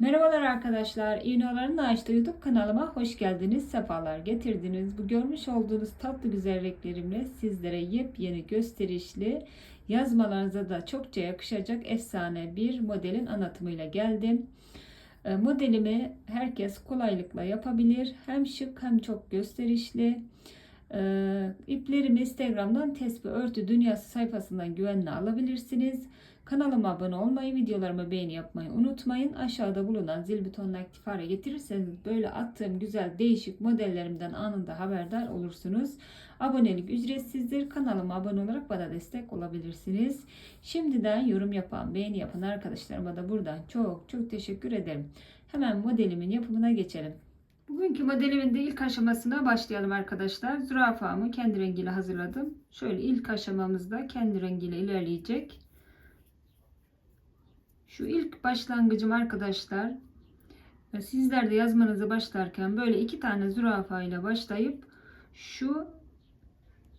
Merhabalar arkadaşlar. İğnaların Açtığı YouTube kanalıma hoş geldiniz. Sefalar getirdiniz. Bu görmüş olduğunuz tatlı güzelliklerimle sizlere yepyeni gösterişli yazmalarınıza da çokça yakışacak efsane bir modelin anlatımıyla geldim. E, Modelimi herkes kolaylıkla yapabilir. Hem şık hem çok gösterişli. E, İplerimi Instagram'dan Tesbih Örtü Dünyası sayfasından güvenle alabilirsiniz. Kanalıma abone olmayı, videolarıma beğeni yapmayı unutmayın. Aşağıda bulunan zil butonunu aktif hale getirirseniz böyle attığım güzel değişik modellerimden anında haberdar olursunuz. Abonelik ücretsizdir. Kanalıma abone olarak bana destek olabilirsiniz. Şimdiden yorum yapan, beğeni yapan arkadaşlarıma da buradan çok çok teşekkür ederim. Hemen modelimin yapımına geçelim. Bugünkü modelimin de ilk aşamasına başlayalım arkadaşlar. Zürafamı kendi rengiyle hazırladım. Şöyle ilk aşamamızda kendi rengiyle ilerleyecek. Şu ilk başlangıcım arkadaşlar. Sizler de yazmanızı başlarken böyle iki tane zürafa ile başlayıp şu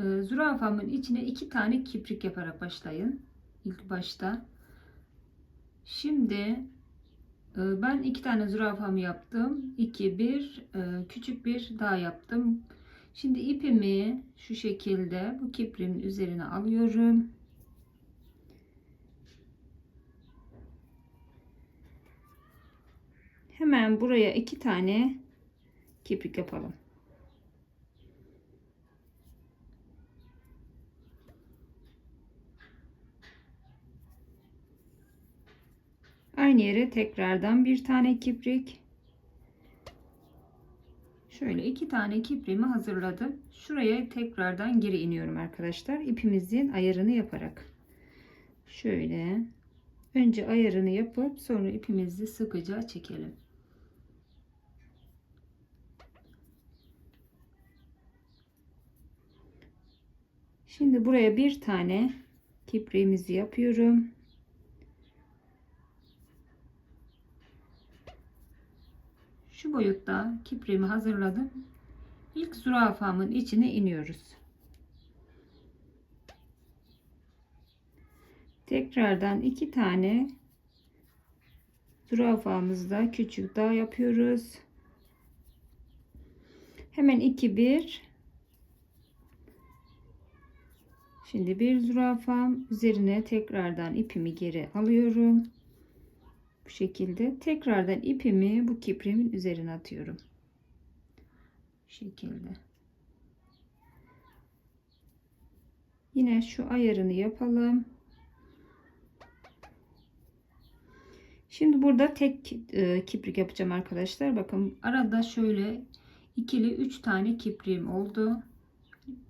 e, zürafamın içine iki tane kiprik yaparak başlayın. ilk başta. Şimdi e, ben iki tane zürafamı yaptım. 2 bir e, küçük bir daha yaptım. Şimdi ipimi şu şekilde bu kiprimin üzerine alıyorum. Hemen buraya iki tane kiprik yapalım. Aynı yere tekrardan bir tane kiprik. Şöyle iki tane kipriğimi hazırladım. Şuraya tekrardan geri iniyorum arkadaşlar. İpimizin ayarını yaparak. Şöyle önce ayarını yapıp sonra ipimizi sıkıca çekelim. Şimdi buraya bir tane kipriğimizi yapıyorum. Şu boyutta kipriğimi hazırladım. İlk zürafamın içine iniyoruz. Tekrardan iki tane zürafamızda küçük daha yapıyoruz. Hemen 2 1 Şimdi bir zürafam üzerine tekrardan ipimi geri alıyorum. Bu şekilde tekrardan ipimi bu kiprimin üzerine atıyorum. Bu şekilde. Yine şu ayarını yapalım. Şimdi burada tek e, kiprik yapacağım arkadaşlar. Bakın arada şöyle ikili üç tane kipriğim oldu.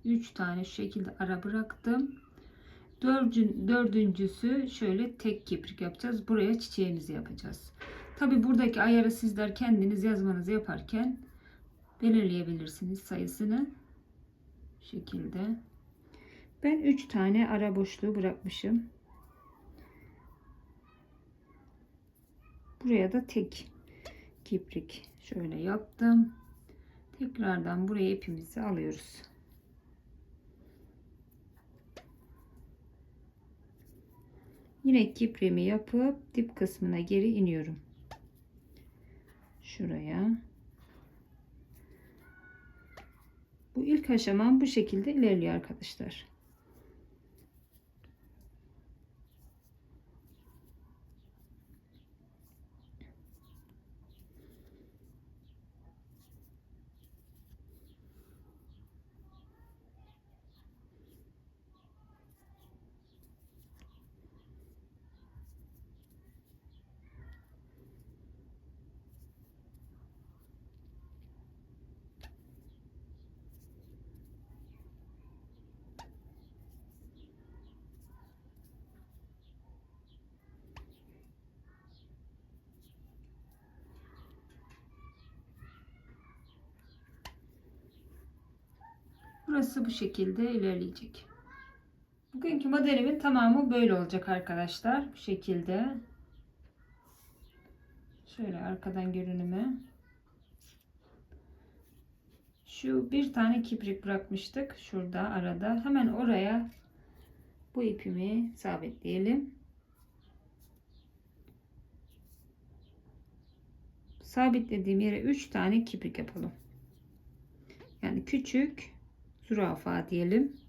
3 tane şu şekilde ara bıraktım. Dördün, dördüncüsü şöyle tek kiprik yapacağız. Buraya çiçeğimizi yapacağız. Tabi buradaki ayarı sizler kendiniz yazmanızı yaparken belirleyebilirsiniz sayısını. Bu şekilde. Ben 3 tane ara boşluğu bırakmışım. Buraya da tek kiprik şöyle yaptım. Tekrardan buraya ipimizi alıyoruz. Yine kipremi yapıp dip kısmına geri iniyorum. Şuraya. Bu ilk aşamam bu şekilde ilerliyor arkadaşlar. Burası bu şekilde ilerleyecek. Bugünkü modelimin tamamı böyle olacak arkadaşlar. Bu şekilde. Şöyle arkadan görünümü. Şu bir tane kibrik bırakmıştık. Şurada arada. Hemen oraya bu ipimi sabitleyelim. sabitlediğim yere 3 tane kiprik yapalım. Yani küçük zürafa diyelim.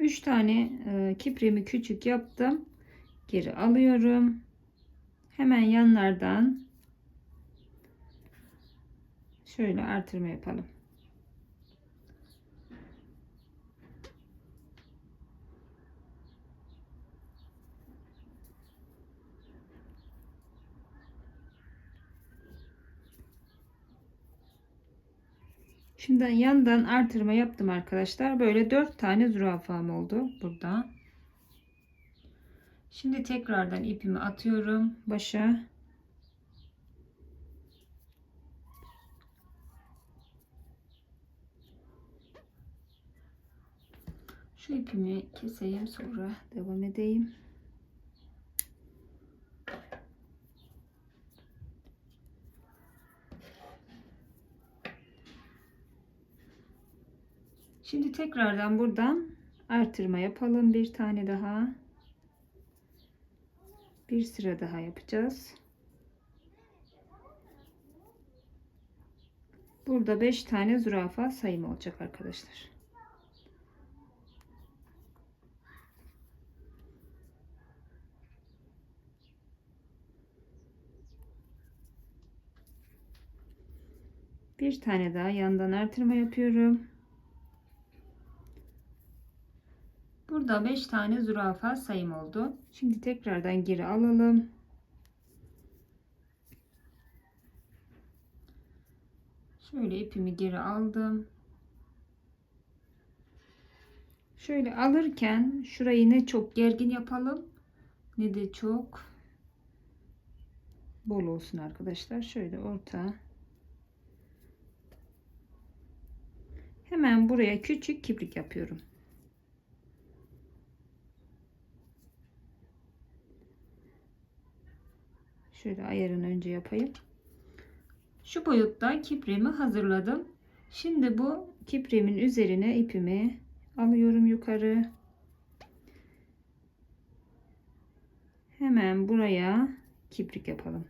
Üç tane e, kipremi küçük yaptım. Geri alıyorum. Hemen yanlardan şöyle artırma yapalım. Şimdi yandan artırma yaptım arkadaşlar. Böyle 4 tane zürafam oldu burada. Şimdi tekrardan ipimi atıyorum başa. Şu ipimi keseyim sonra devam edeyim. Şimdi tekrardan buradan artırma yapalım. Bir tane daha. Bir sıra daha yapacağız. Burada 5 tane zürafa sayım olacak arkadaşlar. Bir tane daha yandan artırma yapıyorum. Burada 5 tane zürafa sayım oldu. Şimdi tekrardan geri alalım. Şöyle ipimi geri aldım. Şöyle alırken şurayı ne çok gergin yapalım ne de çok bol olsun arkadaşlar. Şöyle orta. Hemen buraya küçük kibrik yapıyorum. Şöyle ayarını önce yapayım. Şu boyutta kipremi hazırladım. Şimdi bu kipremin üzerine ipimi alıyorum yukarı. Hemen buraya kiprik yapalım.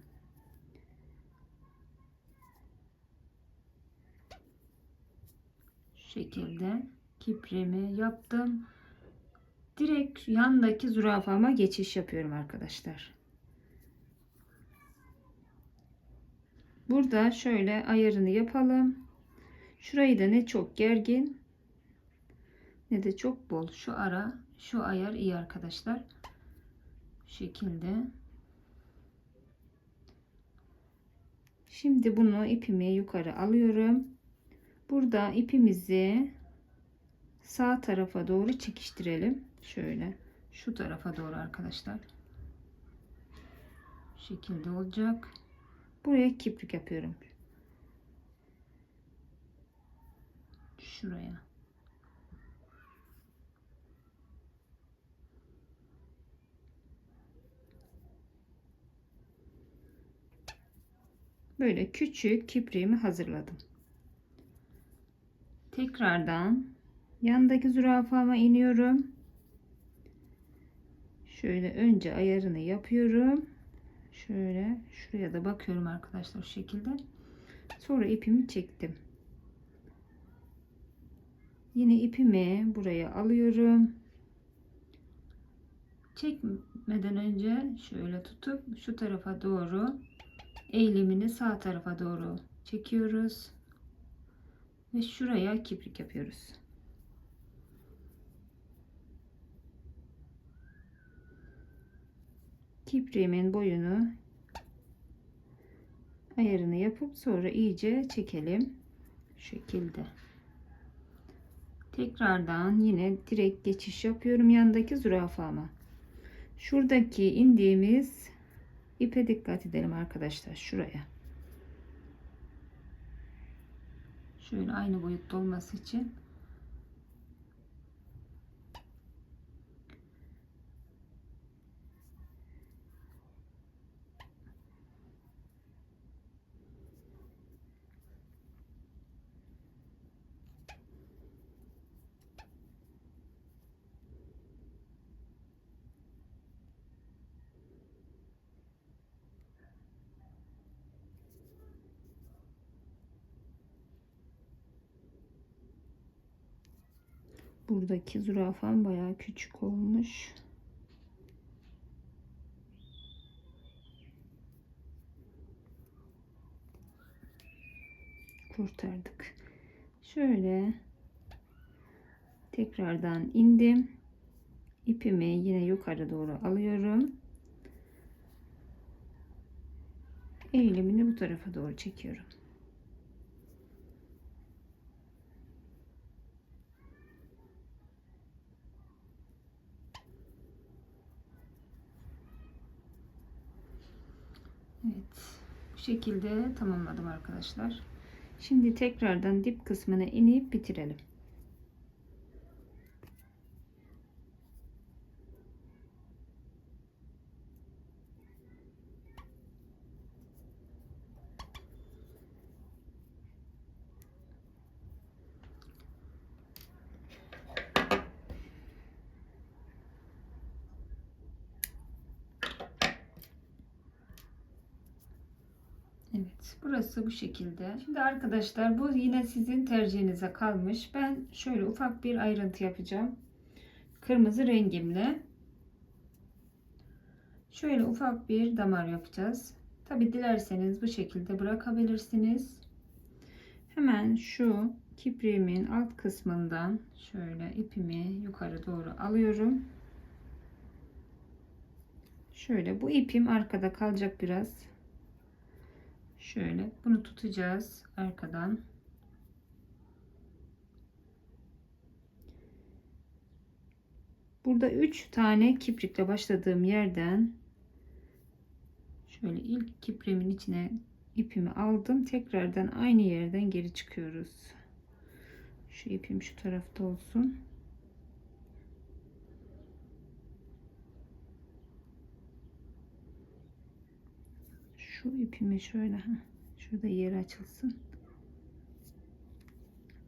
Şu şekilde kipremi yaptım. Direkt yandaki zürafama geçiş yapıyorum arkadaşlar. Burada şöyle ayarını yapalım. Şurayı da ne çok gergin ne de çok bol. Şu ara şu ayar iyi arkadaşlar. Bu şekilde. Şimdi bunu ipimi yukarı alıyorum. Burada ipimizi sağ tarafa doğru çekiştirelim. Şöyle şu tarafa doğru arkadaşlar. Bu şekilde olacak. Buraya kiprik yapıyorum. Şuraya. Böyle küçük kipriğimi hazırladım. Tekrardan yandaki zürafama iniyorum. Şöyle önce ayarını yapıyorum. Şöyle şuraya da bakıyorum arkadaşlar şu şekilde. Sonra ipimi çektim. Yine ipimi buraya alıyorum. Çekmeden önce şöyle tutup şu tarafa doğru eğilimini sağ tarafa doğru çekiyoruz. Ve şuraya kiprik yapıyoruz. Kipriğimin boyunu ayarını yapıp sonra iyice çekelim. Şu şekilde. tekrardan yine direkt geçiş yapıyorum yandaki zürafama. Şuradaki indiğimiz ipe dikkat edelim arkadaşlar şuraya. Şöyle aynı boyutta olması için Buradaki zürafam bayağı küçük olmuş. Kurtardık. Şöyle tekrardan indim. İpimi yine yukarı doğru alıyorum. Eğilimini bu tarafa doğru çekiyorum. Evet. Bu şekilde tamamladım arkadaşlar. Şimdi tekrardan dip kısmına inip bitirelim. Evet, burası bu şekilde. Şimdi arkadaşlar bu yine sizin tercihinize kalmış. Ben şöyle ufak bir ayrıntı yapacağım. Kırmızı rengimle. Şöyle ufak bir damar yapacağız. Tabi dilerseniz bu şekilde bırakabilirsiniz. Hemen şu kipriğimin alt kısmından şöyle ipimi yukarı doğru alıyorum. Şöyle bu ipim arkada kalacak biraz. Şöyle bunu tutacağız arkadan. Burada 3 tane kiprikle başladığım yerden şöyle ilk kiprimin içine ipimi aldım. Tekrardan aynı yerden geri çıkıyoruz. Şu ipim şu tarafta olsun. Şu ipimi şöyle ha şurada yer açılsın.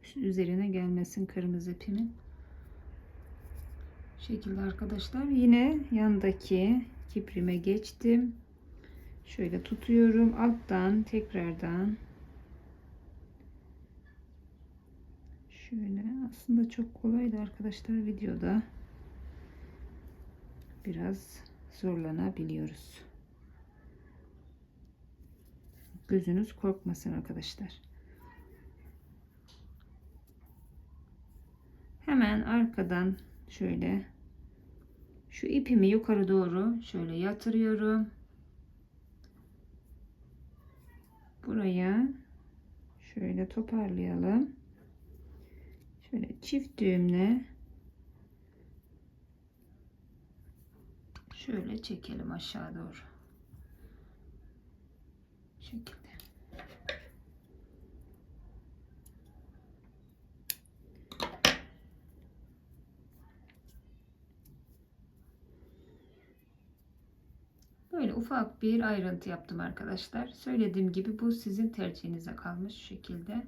Şu üzerine gelmesin kırmızı ipimin Bu şekilde arkadaşlar. Yine yandaki kiprime geçtim. Şöyle tutuyorum. Alttan tekrardan. Şöyle. Aslında çok kolaydı arkadaşlar videoda. Biraz zorlanabiliyoruz gözünüz korkmasın arkadaşlar. Hemen arkadan şöyle şu ipimi yukarı doğru şöyle yatırıyorum. Buraya şöyle toparlayalım. Şöyle çift düğümle şöyle çekelim aşağı doğru. Şekilde. Böyle ufak bir ayrıntı yaptım arkadaşlar. Söylediğim gibi bu sizin tercihinize kalmış şekilde.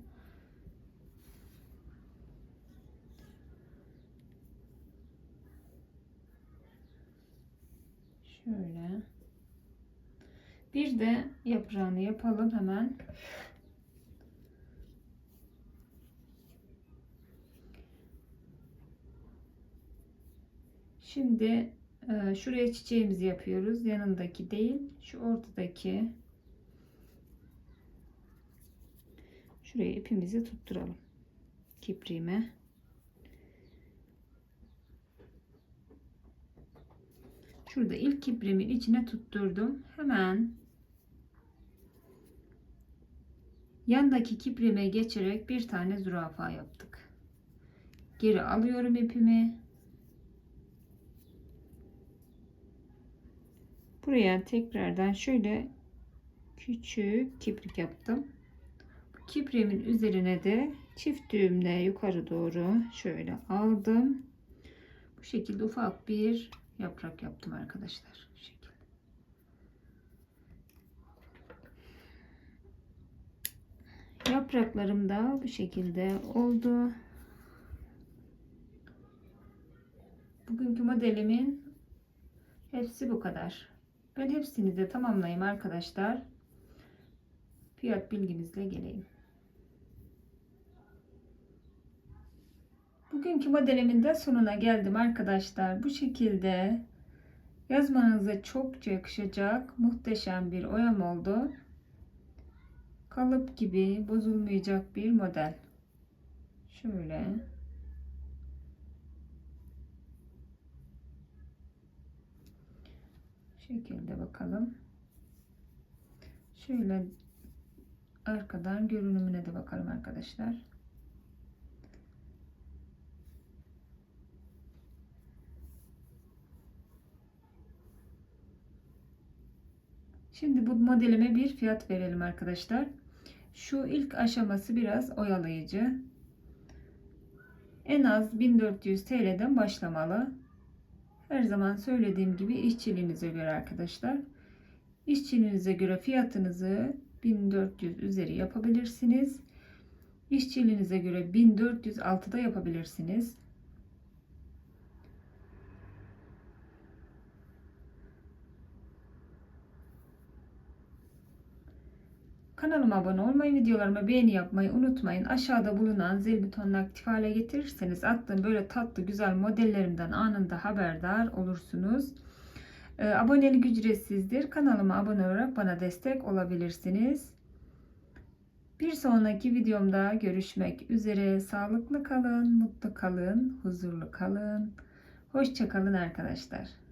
Şöyle. Bir de yaprağını yapalım hemen. Şimdi şuraya çiçeğimizi yapıyoruz. Yanındaki değil. Şu ortadaki. Şuraya ipimizi tutturalım. Kipriğime. Şurada ilk kiprimin içine tutturdum. Hemen yandaki kiprime geçerek bir tane zürafa yaptık. Geri alıyorum ipimi. Buraya tekrardan şöyle küçük kiprik yaptım. Kipriğimin üzerine de çift düğümle yukarı doğru şöyle aldım. Bu şekilde ufak bir yaprak yaptım arkadaşlar. Bu şekilde. Yapraklarım da bu şekilde oldu. Bugünkü modelimin hepsi bu kadar. Ben hepsini de tamamlayayım arkadaşlar. Fiyat bilgimizle geleyim. Bugünkü modelimin de sonuna geldim arkadaşlar. Bu şekilde yazmanıza çok yakışacak muhteşem bir oyam oldu. Kalıp gibi bozulmayacak bir model. Şöyle. Şekilde bakalım. Şöyle arkadan görünümüne de bakalım arkadaşlar. Şimdi bu modelime bir fiyat verelim arkadaşlar. Şu ilk aşaması biraz oyalayıcı. En az 1400 TL'den başlamalı. Her zaman söylediğim gibi işçiliğinize göre arkadaşlar. İşçiliğinize göre fiyatınızı 1400 üzeri yapabilirsiniz. İşçiliğinize göre 1400 altıda yapabilirsiniz. Kanalıma abone olmayı, videolarıma beğeni yapmayı unutmayın. Aşağıda bulunan zil butonunu aktif hale getirirseniz attığım böyle tatlı güzel modellerimden anında haberdar olursunuz. Ee, abonelik ücretsizdir. Kanalıma abone olarak bana destek olabilirsiniz. Bir sonraki videomda görüşmek üzere. Sağlıklı kalın, mutlu kalın, huzurlu kalın. Hoşçakalın arkadaşlar.